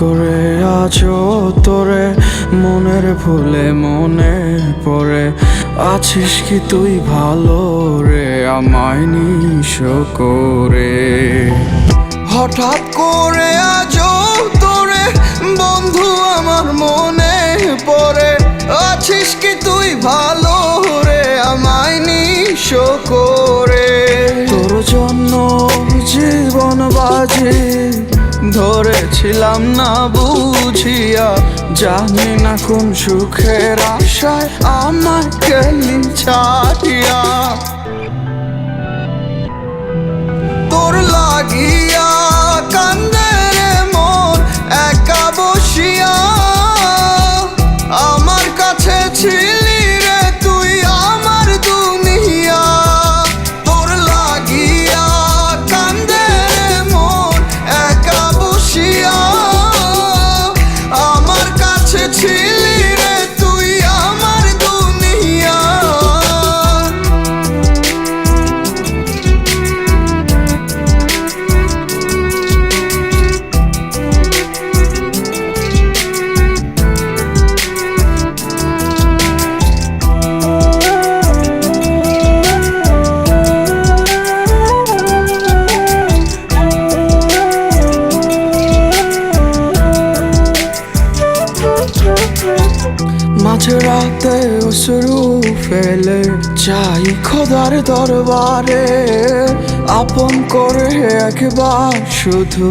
করে আছো তোরে, মনের ভুলে মনে পড়ে। আছিস কি তুই ভালো রে, আমায় নিশ করে। হঠাৎ করে আছো তোরে বন্ধু আমার মনে পড়ে। আছিস কি তুই ভালো রে, আমায় নিশ করে। তোর জন্য জীবন বাজি ধরেছিলাম না বুঝিয়া জানি না কোন সুখের আশায় আমাকে ছাড়িয়া। তোর লাগিয়া রাতে শুরু ফেলে চাই খোদার দরবারে। আপন করে একবার শুধু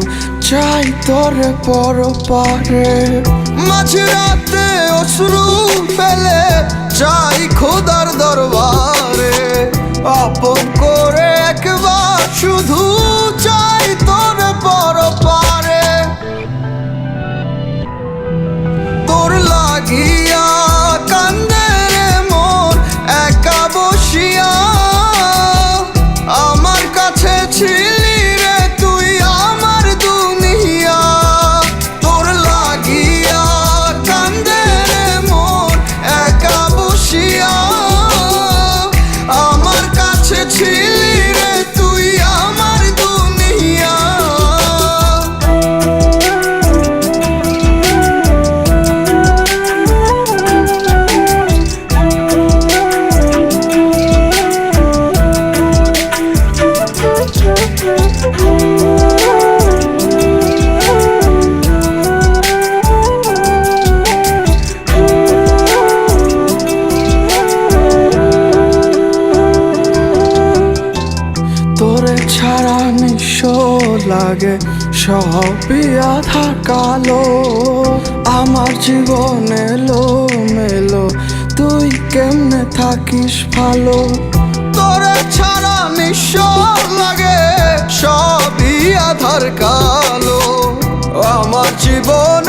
চাই তোরে পর পারে মাঝে রাতে অশ্রু ফেলে চাই লাগে সবই আধা কালো। আমার জীবন এলো মেলো তুই কেমনে থাকিস ভালো? তোরে ছাড়া নিঃস্ব লাগে সবই আধার কালো। আমার জীবন